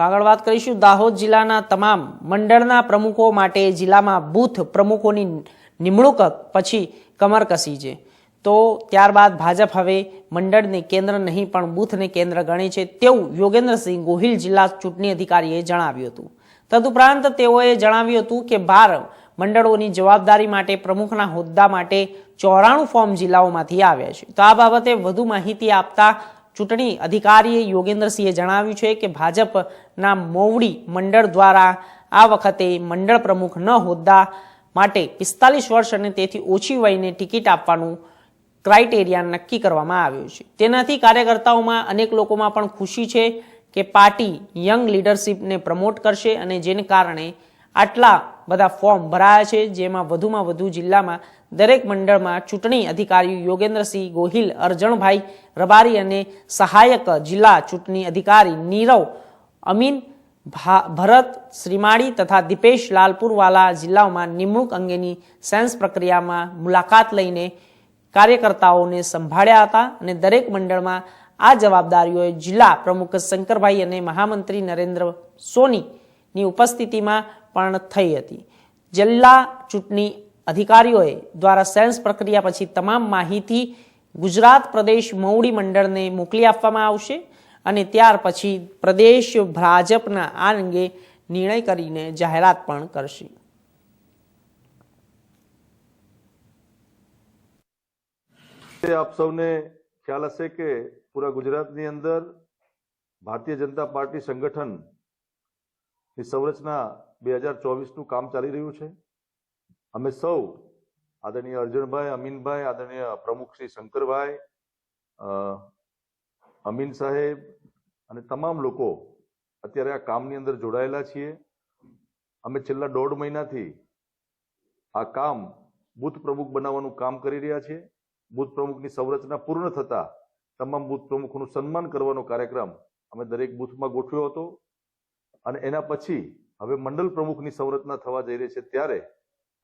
આગળ વાત કરીશું દાહોદ જિલ્લાના તમામ મંડળના પ્રમુખો માટે જિલ્લામાં બૂથ પ્રમુખોની નિમણૂક પછી કમર કસી છે. તો ત્યારબાદ ભાજપ હવે મંડળને કેન્દ્ર નહીં, પણ બૂથને કેન્દ્ર ગણે છે તેવું યોગેન્દ્રસિંહ ગોહિલ જિલ્લા ચૂંટણી અધિકારીએ જણાવ્યું હતું. તદુપરાંત તેઓએ જણાવ્યું હતું કે બાર મંડળોની જવાબદારી માટે પ્રમુખના હોદ્દા માટે ચોરાણું ફોર્મ જિલ્લાઓમાંથી આવ્યા છે. તો આ બાબતે વધુ માહિતી આપતા ચૂંટણી અધિકારીએ યોગેન્દ્રસિંહે જણાવ્યું છે કે ભાજપના મોવડી મંડળ દ્વારા આ વખતે મંડળ પ્રમુખ ન હોદ્દા માટે પિસ્તાલીસ વર્ષ અને તેથી ઓછી વયને ટિકિટ આપવાનું ક્રાઇટેરિયા નક્કી કરવામાં આવ્યું છે. તેનાથી કાર્યકર્તાઓમાં અનેક લોકોમાં પણ ખુશી છે કે પાર્ટી યંગ લીડરશીપને પ્રમોટ કરશે અને જેને કારણે આટલા બધા ફોર્મ ભરાયા છે, જેમાં વધુમાં વધુ જિલ્લામાં દરેક મંડળમાં ચૂંટણી અધિકારી યોગેન્દ્રસિંહ ગોહિલ, અરજણભાઈ રબારી અને સહાયક જિલ્લા ચૂંટણી અધિકારી નીરવ, અમીન ભરત શ્રીમાળી તથા દીપેશ લાલપુરવાલા જિલ્લાઓમાં નિમણૂક અંગેની સેન્સ પ્રક્રિયામાં મુલાકાત લઈને કાર્યકર્તાઓને સંભાળ્યા હતા અને દરેક મંડળમાં આ જવાબદારીઓએ જિલ્લા પ્રમુખ શંકરભાઈ અને મહામંત્રી નરેન્દ્ર સોનીની ઉપસ્થિતિમાં પણ થઈ હતી. જિલ્લા ચૂંટણી અધિકારીઓએ દ્વારા સેન્સ પ્રક્રિયા પછી તમામ માહિતી ગુજરાત પ્રદેશ મૌડી મંડળને મોકલી આપવામાં આવશે અને ત્યાર પછી પ્રદેશ ભાજપના આ અંગે નિર્ણય કરીને જાહેરાત પણ કરશે. આપ સૌને ખ્યાલ હશે કે પૂરા ગુજરાતની અંદર ભારતીય જનતા પાર્ટી સંગઠનની સંરચના બે હજાર ચોવીસનું કામ ચાલી રહ્યું છે. અમે સૌ આદરણીય અર્જુનભાઈ, અમીનભાઈ, આદરણીય પ્રમુખ શ્રી શંકરભાઈ અમીન સાહેબ અને તમામ લોકો અત્યારે આ કામની અંદર જોડાયેલા છીએ. અમે છેલ્લા દોઢ મહિનાથી આ કામ બુથ પ્રમુખ બનાવવાનું કામ કરી રહ્યા છીએ. બુથ પ્રમુખની સંરચના પૂર્ણ થતા તમામ બુથ પ્રમુખોનું સન્માન કરવાનો કાર્યક્રમ અમે દરેક બુથમાં ગોઠવ્યો હતો. અને એના પછી હવે મંડળ પ્રમુખની સંરચના થવા જઈ રહી છે ત્યારે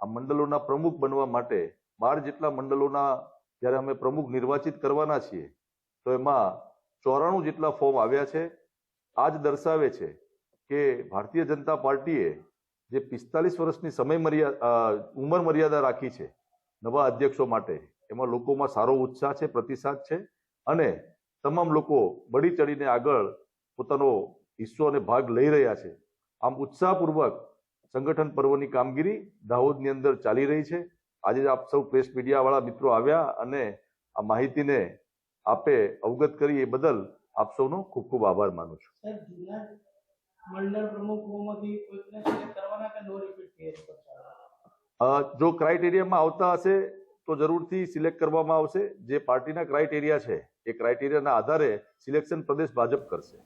આ મંડળોના પ્રમુખ બનવા માટે બાર જેટલા મંડળોના જ્યારે અમે પ્રમુખ નિર્વાચિત કરવાના છીએ, તો એમાં ચોરાણું જેટલા ફોર્મ આવ્યા છે, આ જ દર્શાવે છે કે ભારતીય જનતા પાર્ટીએ જે પિસ્તાલીસ વર્ષની સમય મર્યાદા ઉંમર મર્યાદા રાખી છે નવા અધ્યક્ષો માટે, એમાં લોકોમાં સારો ઉત્સાહ છે, પ્રતિસાદ છે અને તમામ લોકો બળી ચડીને આગળ પોતાનો હિસ્સો અને ભાગ લઈ રહ્યા છે. આમ ઉત્સાહપૂર્વક સંગઠન પર્વની કામગીરી દાહોદની અંદર ચાલી રહી છે. આજે આપ સૌ પ્રેસ મીડિયા વાળા મિત્રો આવ્યા અને આ માહિતીને આપે અવગત કરી એ બદલ આપ સૌનો ખૂબ ખૂબ આભાર માનું છું. મંડળ પ્રમુખોમાંથી જો ક્રાઇટેરિયામાં આવતા હશે તો જરૂરથી સિલેક્ટ કરવામાં આવશે. જે પાર્ટીના ક્રાઇટેરિયા છે એ ક્રાઇટેરિયાના આધારે સિલેક્શન પ્રદેશ ભાજપ કરશે.